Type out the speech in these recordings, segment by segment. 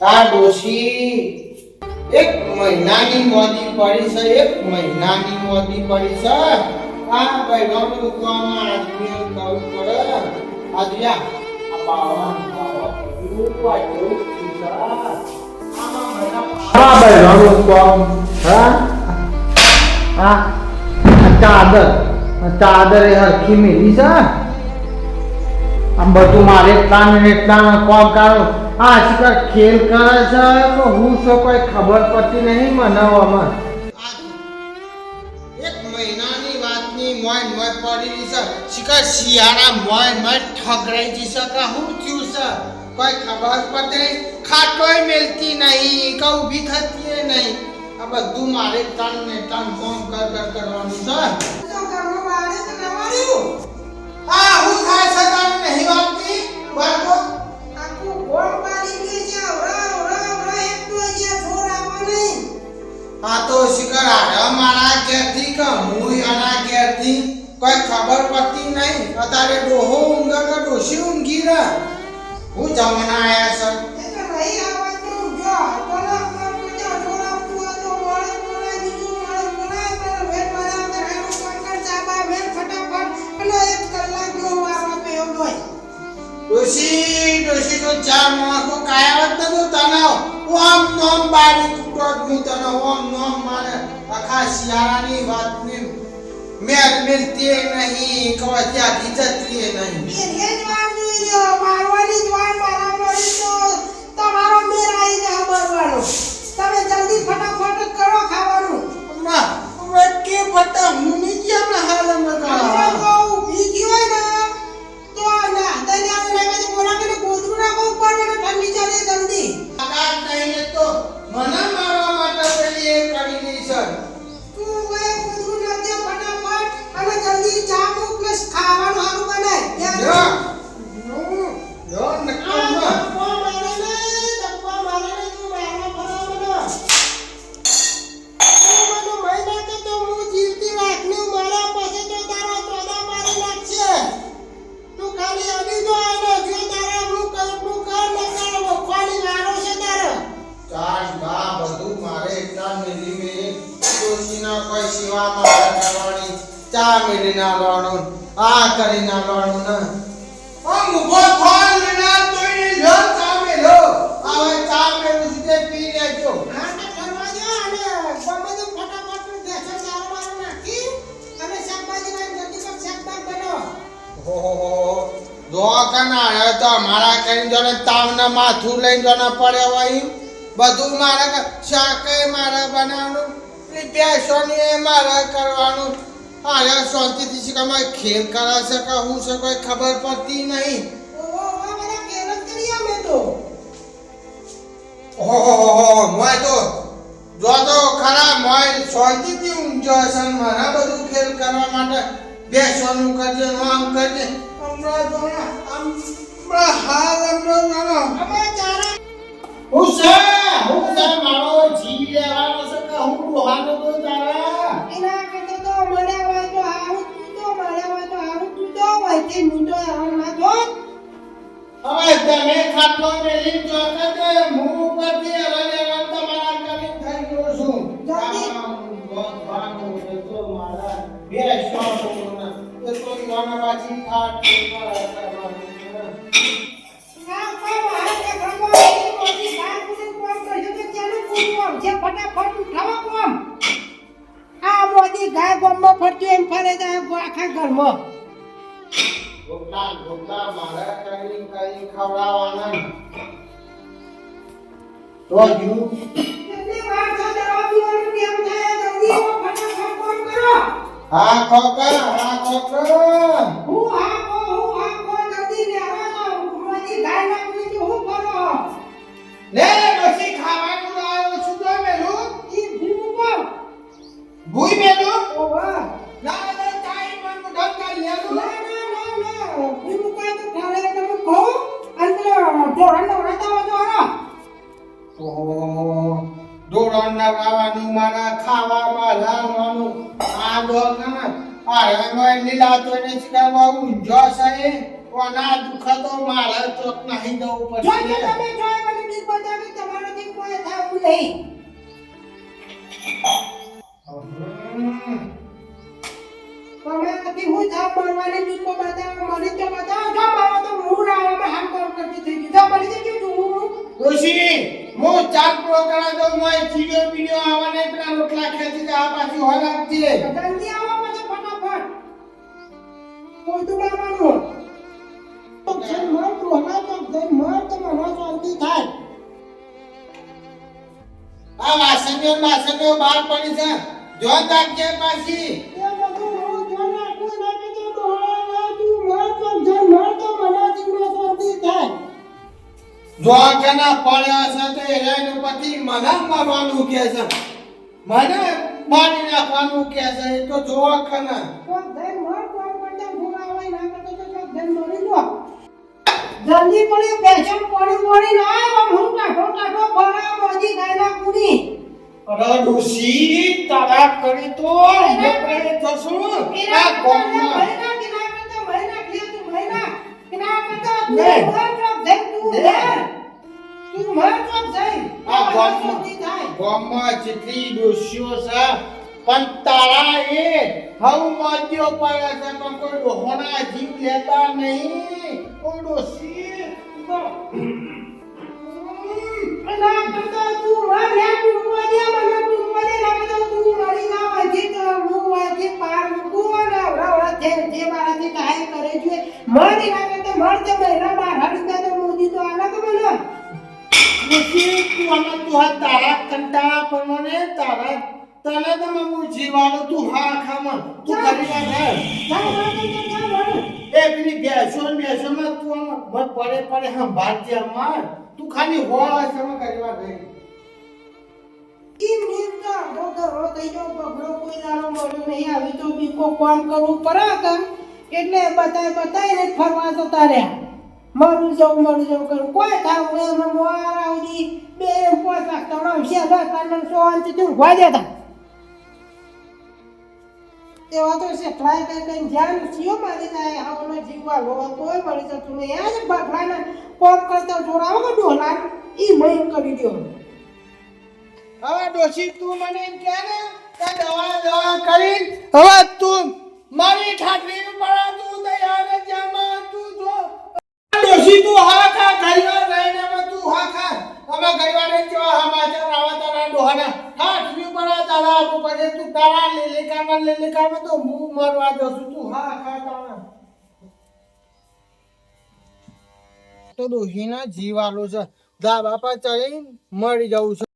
તાર ડોશી એક મહિનાની મોદી પડી છે, એક મહિનાની મોદી પડી છે. આ બૈરાનું કામમાં આદમી કહું પડે. આ આ હા? ચાદર. ચાદર એ હરખી મેલી છે. આમ બધું મારે એટલા ને એટલા કોમ કાઢો. આ શિકાર ખેલ કરે છે તો હું શું કોઈ ખબર પડતી નહીં મનાવવામાં. એક મહિનાની વાતની મોય મોય પડી છે. શિકાર શિયાળા મોય મોય ઠગરાઈ જશે કે હું થયું છે? કોઈ ખબર પડતી ખાટોય મેલતી નહીં કે ઊભી થતી નહીં. આ બધું મારે તન ને તન કોમ કર કર કરવાનું છે. આ હું થાય છે તને નહીં વાગતી આ તો શિખર આડા મારા ઘેરથી કે હું આના ઘેરથી કોઈ ખબર પડતી નહીં. અત્યારે ડોહો ઊંઘે કે ડોશી ઊંઘી રહે? હું જમણા આયા છે. ડોશી ડોશી ચાર માણસો કાયાવત નતો તને. ઓમ નોમ બારી તૂટો જ હું તને. મારે આખા શિયાળાની વાતની મેં મિલતી નહીં કવા ત્યાં ઇજ્જત નહીં. કના હવે તો મારા કરીને જોને તાવને માથું લઈને જોને પડે હોય બધું મારે શાકે મારે બનાવવાનું. ભેંસોની એ મારે કરવાનું. અરે શાંતિથી શીખવામાં ખેલ કરે છે કે હું છે કોઈ ખબર પડતી નહીં. ઓહોહોહો, મોય તો. જો તો ખરા મોય શાંતિથી હશે મને બધું ખેલ કરવા માટે. બેસવાનું કરજે ને આમ કરજે. હમણાં જો આમ હમણાં હાલ હમણાં. હું છે? હું છે? મારો જીવ લેવાનો છે કે હું ડોહાનો તો તારા? એના કરતા તો મળ્યા હોય તો હારું તું તો મળ્યા હોય તો હારું તું તો વહીથી હું તો હારમાં જો હવે તમે ખાટલો મેલી જો હું તે ઉપરથી હવે લેવાનું તમારા કરીને થઈ ગયો છું. જલ્દી. તો મારા બે. તો આ મોદી ગાય. ગોમમાં ફરતું એમ ફરે છે આખા ઘરમાં ખવડાવવાના જુ હા ખોકા હા ખોકા હું હું હમ. તમારાથી હું થાપ મારવાની બીકો બતાવો મને તો બતાવો જો મારો તો મૂળ આવામાં હાલ કામ કરતી થઈ ગઈ. જો મને તો? કેવું હું? ઋષિ હું ચાક પ્રોગ્રામ તો મોય ચીડિયો પીડ્યો આવવાને પેલા રોટલા ખેંચી દે આ પાછી હોય રાખજે. જલ્દી આવો મને ફટાફટ. કોઈ તો મારવાનું તો જેમ મર તું હમણાં તો જેમ મર તો મને શાંતિ થાય. આ વાસણીઓ વાસણીઓ બહાર પડી છે. જો કે પાછી. એ બધું હું જો નાખું નાખી તો ડોળા તું મર તો જેમ મર તો મને જીવનો શાંતિ થાય. જો કના પડ્યા છે તો એના પછી મને મારવાનું કે છે. મને મારી નાખવાનું કે છે એ તો જો કના. તો પડી મર તો કરતા ભૂલાવાય ના કરતા તો તો જેમ મરી ડોશી તારા કરી તો આપણે જશું આ ગામમાં. આ ગામમાં ગામમાં જેટલી ડોશીઓ છે પણ તારા એ હવ મોજ્યો પડે છે પણ કોઈ ડોહોના જીવ લેતા નહીં. કોઈ ડોશી. મરી ના કરતા મર તો મહિના બાર હડી તો મોદી તો આલા તો મને ડોશી તું આમાં તું હા તારા કંટાળા પરમાને તારા તને તો હું જીવાડો તું હા ખામાં તું કરી વાર જા મર તો જા મર એ પેલી બેસો ને બેસો માં તું મત પડે પડે સંભાળજે અમાર તું ખાલી હોળ કરવા ગઈ. ઈમ તો આખો ઘરો થઈ ગયો બગડો કોઈ દાડો મળ્યો નહીં. આવી તો બી બીકો કામ કરવું પડે કે એટલે બતાય બતાય ને ફરવા જતા રહ્યા. મરું જવું મરું જવું કરું. કોઈ થાવું ને એમાં મોર આવજી. બે પોચ વાગતા આવશે દસ કારણ સો અંત તું ઊભા દેતા એવા તો છે ટ્રાય કરી કરીને જ્યાં જીઓ મારી જાય આવનો જીવવા લો કોઈ મળી જતું નહીં. આ જ બગડાને કોમ કરતા જોડાવો કે ડોલા એ મહિન કરી દો હવે ડોશી, તું મને એમ કહે ને, કે દવા દવા કરી, હવે તું મારી ઠાકરી પડા તું તૈયાર જામાં તું જો. ડોશી, તું હા ખા ઘરમાં રહીને તું હા ખા. અમે ઘરવાળે કેવા સમાચાર આવા તારા ડોહાના. ઠાકરી પડા તારા આપો પછી તું તારા લીલી કામાં લીલી કામાં તો હું મરવા જશું તું હા તારા તો ડોશીના જીવાલો છે. દા બાપા ચડી મરી જવું છે.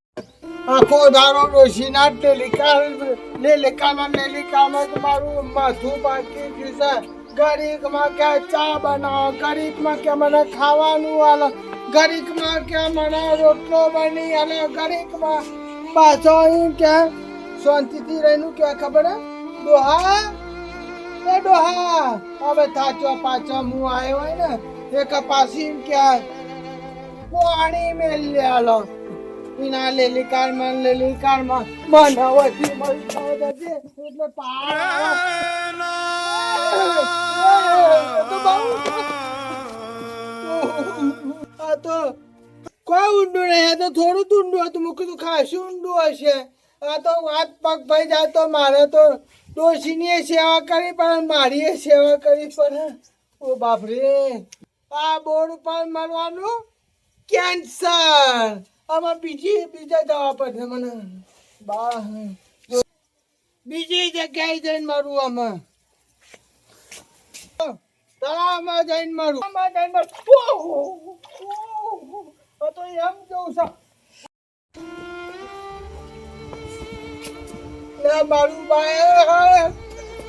આખો દારો ડોશીના ટેલિકાર લેલિકામાં લેલિકામાં તમારું માથું પાકી ગયું છે. ગરીબમાં કે ચા બનાવો? ગરીબમાં કે મને ખાવાનું આલો? ગરીબમાં કે મને રોટલો બની આલે? ગરીબમાં પાછો અહીં કે શાંતિથી રહીનું કે ખબર ડોહા? એ ડોહા, હવે થાચો પાછો હું આવ્યો હોય ને, એક પાછી કે પાણી મેલી આલો. વિના લેલી કારમાં લેલી કારમાં. બનાવતી મળી ખાવ એટલે પાણી આ તો કોઈ ઊંડું નહીં, આ તો થોડું જ ઊંડું હતું. મૂકી તો ખાસું ઊંડું હશે. આ તો વાત પગ ભાઈ જાય તો મારે તો ડોશીની સેવા કરી પણ મારી સેવા કરી પણ. ઓ બાપરે. આ બોર્ડ ઉપર મરવાનું કેન્સર. આમાં બીજી, બીજા જવા પડશે મને. બા બીજી જગ્યાએ જઈને મારું આમાં. તળાવમાં જઈને તો એમ જવું છે. મારું બાઈક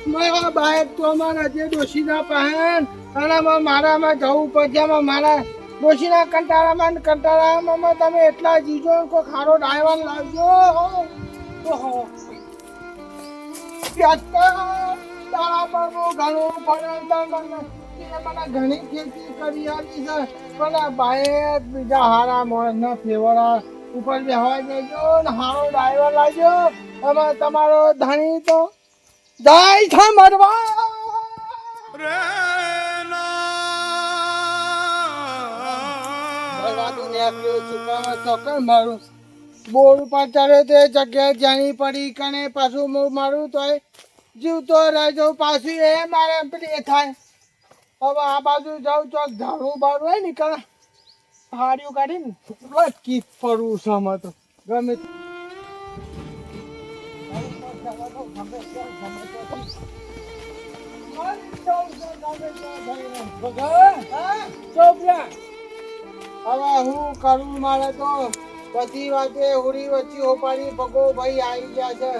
મારા બાઈક તો અમારા જે ડોશીના પહેન અને મારામાં જવું પડશે મારા ડોશીના કંટાળામાં કંટાળામાં તમે એટલા જીજો કોઈ ખારો ડાયવાન લાવજો. ઓહો. ઘણું ખેતી કરી આપી બીજા હારા મોણ ન ફેવરા ઉપર બેહવા દેજો ને હારો ડ્રાઈવર લાવજો. અમે તમારો ધણી તો જાય મરવા તે જગ્યાએ જાણી પડી. કને પાછું હું મારું તોય જીવતો રહેજો પાછું એ મારે પેલી એ થાય. હવે આ બાજુ જાઉં ચોક ઝાડું બાળું હોય ને કણે? હાડિયું કાઢીને ફરવું છે તો. ગમે તે. હવે હું કરું મારે તો? બધી વાતે ઉડી વચ્ચે ઓપાડી ભગો ભાઈ આવી ગયા છે.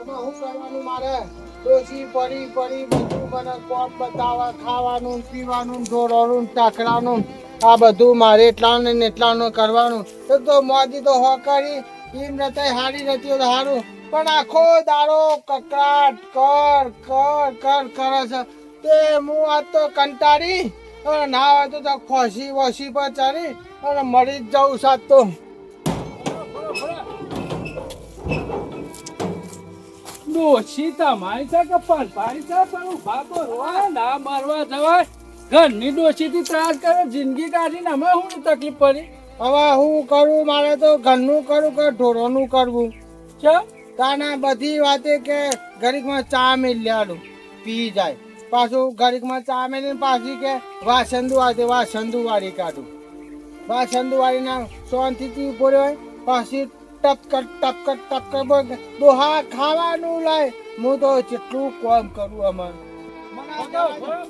એમાં શું કરવાનું મારે? ડોસી પડી પડી, બધું મને કોમ બતાવવા ખાવાનું, પીવાનું ઢોરવાનું ટાકરાનું આ બધું મારે એટલાનું ને એટલાનું કરવાનું. તો તો મોદી તો હોકારી ઈમ નથી હારી નથી તો સારું પણ આખો દાડો કકડાટ કર કર કર, કરે છે. તે હું આજ તો કંટાળી અને ના હોય તો તો ખોસી વોસી પર ચડી અને મરી જ જવું સાત તો. ડોશી તમારી છે કે પરભારી છે પણ ઊભા તો રોવા ના મારવા જવાય. ઘરની ડોશીથી ત્રાસ કરે જિંદગી કાઢીને અમે શું તકલીફ પડી? હવે હું કરું મારે તો ઘરનું કરું કે ઢોરોનું કરવું? છે તાના બધી વાતે કે ગરીબમાં ચા મેલ્યાડું પી જાય. પાછું ઘડીકમાં ચા મેલીને પાછી કે વાસંદુ વાળી વાસંદુ વાળી કાઢું. વાસંદુ વાળીના શાંતિથી પૂરે હોય, પાછી ટપકટ ટપકટ ટપકટ બોલ દોહા ખાવાનું લાય, હું તો જેટલું કોમ કરું અમાર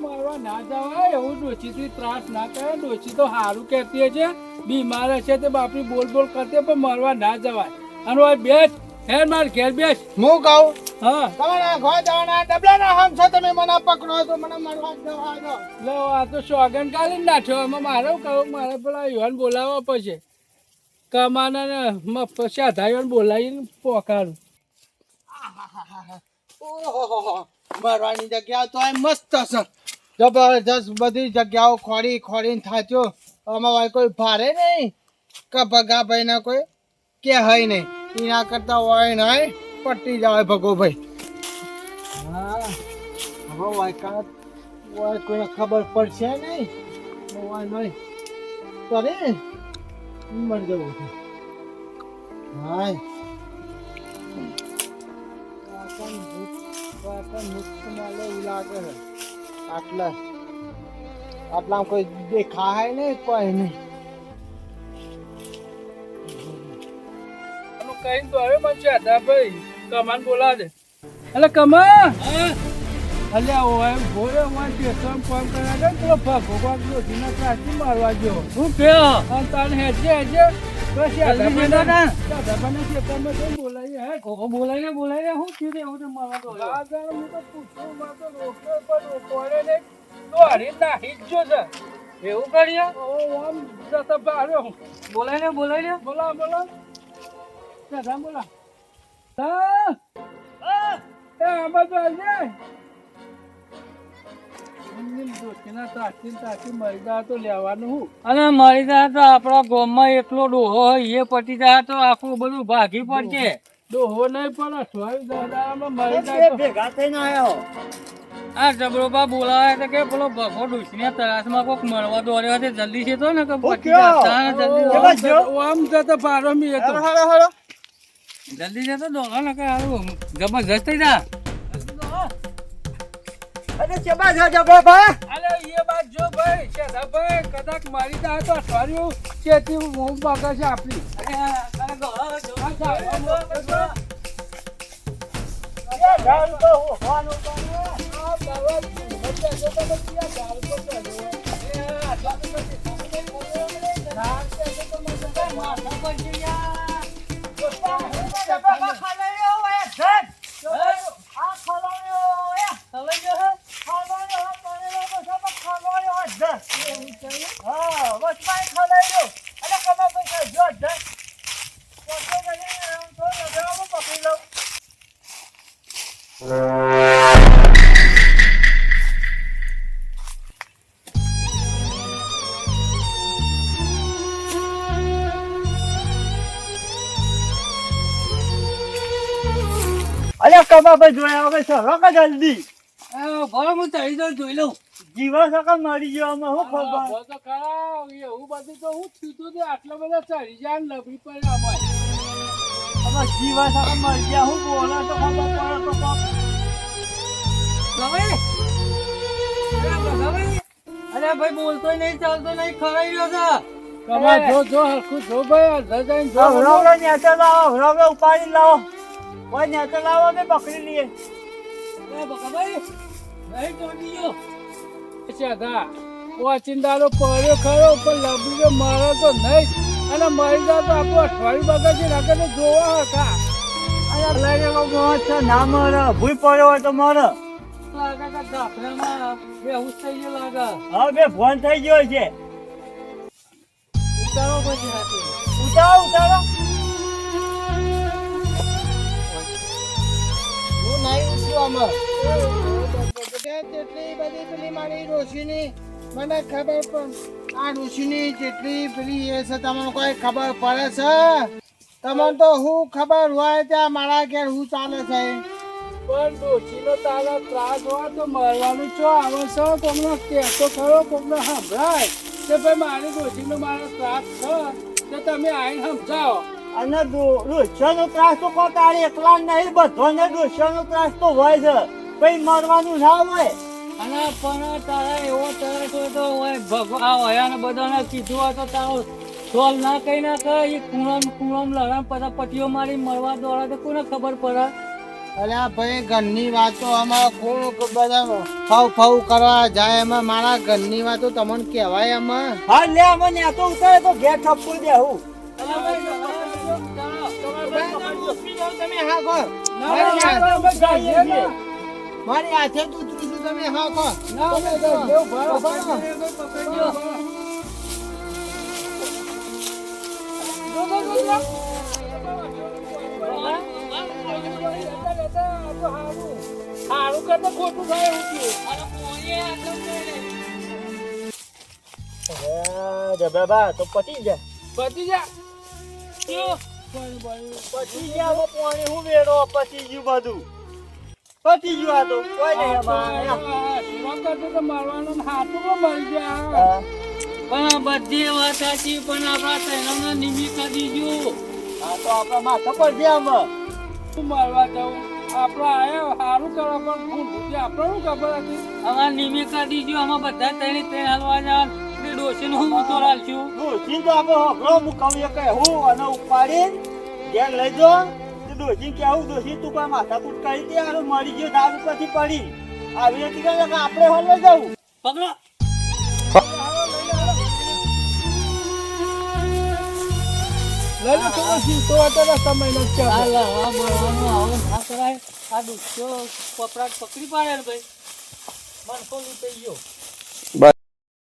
મરવા ના જવાય, એવું ડોશીથી ત્રાસ ના કરે, ડોશી તો સારું કહેતી છે. બીમાર હશે તે બાપરી બોલ બોલ કરતી પણ મરવા ના જવાય. અને ઓય બેસ હેર માર ઘેર બેસ. હું કહું? હા. તમારા ઘર જવાના ડબલાના હમ છો તમે મને પકડો તો મને મળવા જ જવા દો. લો આ તો સોગન કાઢી નાખ્યો. એમાં મારે કહું મારે પેલા યુવાન બોલાવવા પડશે. કમાના ને સાધાઈઓને બોલાવીને પોકારું. ઓહોહોહો. મરવાની જગ્યા તો મસ્ત છે. જબરજસ્ત બધી જગ્યાઓ ખોરી ખોરીને થાચ્યો. આમાં ભાઈ કોઈ ભારે નહીં? કે ભગા ભાઈ ના કોઈ કે હઈ નહીં. એના કરતા હોય નહીં પટી જાય ભગો ભાઈ હા, હવે વાયકાત હોય કોઈને ખબર પડશે નહીં હોય નહીં કરે. મર જવું છે. છે. આટલા આટલા કોઈ દેખાય નહીં, કોઈ નહીં. કહીને તો હવે મને ભાઈ કમાન બોલાવે દે એટલે કમા અલ્યા ઓય ભોરે ઓય સ્ટેશન ફોન કર્યા છે પેલો ભાગો ભાગ જોધીના ત્રાસી મારવા ગયો. હું કે અને તાને હેજે હેજે બસ સાધાભાઈને સાધાભાઈને ખેતરમાં કેમ બોલાવીએ હે? કોકો બોલાવીને બોલાવીને હું થયું એવું તો મારવા દો લાગે હું તો પૂછું માં તો રોકે પર રોકોડે ને. તો હરી નાહી જ જો છે. એવું કરીએ? ઓ આમ બાર્યો બોલાવીને બોલાવીને બોલા બોલા સાધા બોલા. હા? એ આ બાજુ આવજે એમની દોસ્તીના તાકી તાકી મરી જાય તો લેવાનું અને મરી જાય તો આપણા ગામમાં એકલો ડોહો એ પટી જાય તો આખું બધું ભાગી પડશે. ડોહો નહીં પણ અઠવાડિયું દાદામાં મરી જાય તો આ જબરોબા બોલાવે તો કે પેલો ભગો ડુસને તરાસમાં કોક મળવા દોડ્યો છે જલ્દી છે તો ને કે પટી જાય જલ્દી આમ- આમ જતો પારો મી હતો જલ્દી જતો દોડો ને કે હારું જબરજસ્ત થઈ જા. અરે એ વાત જો ભાઈ છે ભાઈ કદાચ મારી જાય તો અઠવાડિયું ચેતી હું બાગા છે આપણી. ભલે હું ચડી જાઉં જોઈ લઉં. જીવા સકા મરી ગયો હું ખબર? તો ખરા એવું બધું તો હું થયું તું આટલા બધા ચડી જાય ને લભી પડે અમારે અમે જીવા સકા મરી ગયા હું બોલે તો ખબર પડે તો અરે ભાઈ બોલતો નહીં ચાલતો નહીં ખરાઈ રહ્યો છે. જો જો હરખું જો ભાઈ અડધા જઈને જો. લાવો ઉપાડી લાવો. કોઈ નેચે લાવો ને પકડી લઈએ. એ બકાભાઈ નહીં પહોંચી ગયો સાદા ઓચિંદારો પડ્યો ખરો પણ લબડીને મારો તો નહીં. અને મરી જાય તો આપણું અઠવાડિયું બગાડી તો જોવા હતા. અહીંયા લઈ મોત છે ના મરે. ભૂઈ પડ્યો હોય તો મરે. હવે બે ફોન થઈ ગયો છે. ઉતારો પછી ઉતારો ઉતારો. નહીં ઉઠ્યો આમાં. જેટલી બધી પેલી મારી ડોશીની મને ખબર પણ આ ડોશીની જેટલી પેલી એ છે તમને કોઈ ખબર પડે છે? તમને તો હું ખબર હોય ત્યાં મારા ઘેર હું ચાલે છે? પણ ડોશીનો તારો ત્રાસ હોય તો મરવાનું છો આવે તમને કોકનો કહેતો ખરો તમને સંભળાય કે ભાઈ મારી ડોશીનો મારો ત્રાસ છે? તો તમે આવીને સમજાવો. અને ડોસ્યાનો ત્રાસ તો કોઈ તારે એકલા જ નહીં બધાને ડોસ્યાનો ત્રાસ તો હોય છે કઈ મરવાનું ના હોય. અને પણ તારા એવો તરસ હોય તો હોય ભગવા હોય અને બધાને કીધું હોય તો તારો સોલ ના કઈ ના કહે એ કુણમ કુણમ લડામ બધા પટીઓ મારી મળવા દોડા તો કોને ખબર પડે? અરે આ ભાઈ ઘરની વાતો આમાં કોણ બધા ફાવ ફાવ કરવા જાય એમાં? મારા ઘરની વાતો તમને કહેવાય એમાં? હા લે અમે તો ઉતારે તો ઘેર ઠપકો દેવું તમે હા કહો. મારી હાથે જ ઉતરું છું તમે. હા કહો. તો. જો, જો, જો, જો. સારું કે તો ખોટું થાય એવું થયું. બાબા તો પતી જાય પતી જા. પતી ગયા પાણી હું વેડો પછી ગયું બધું. પછી ગયું આ તો કોઈ નહીં. તો મારવાનું હાથું પણ મળી ગયા. પણ બધી વાત સાચી પણ આપણા તહેવારના નિમિત્ત દીધું આ તો આપણા માથા પર છે આમાં. શું મારવા જવું આપણે આયો સારું કરવા પણ હું આપણે શું ખબર હતી? અમારા નિમિત્ત દીધું આમાં બધા ત્રણે ત્રણ હાલવા જા ડોસીને હું મૂતો રાખશું ડોશી તો આપણે હોકળો મુકાવીએ કે હું અને ઉપાડી ઘેર લઈ જો ડોશી કેવું ડોશી તું કોઈ માથા કૂટ કરી દે અને મરી ગયો દારૂ પછી પડી. આવી રીતે કે આપણે જવું પકડો. લઈ લો સમય આ લડવા ના કરાય આ દુખ્યો પપરાટ પકડી પાડે ને ભાઈ. મનકો થઈ ગયો.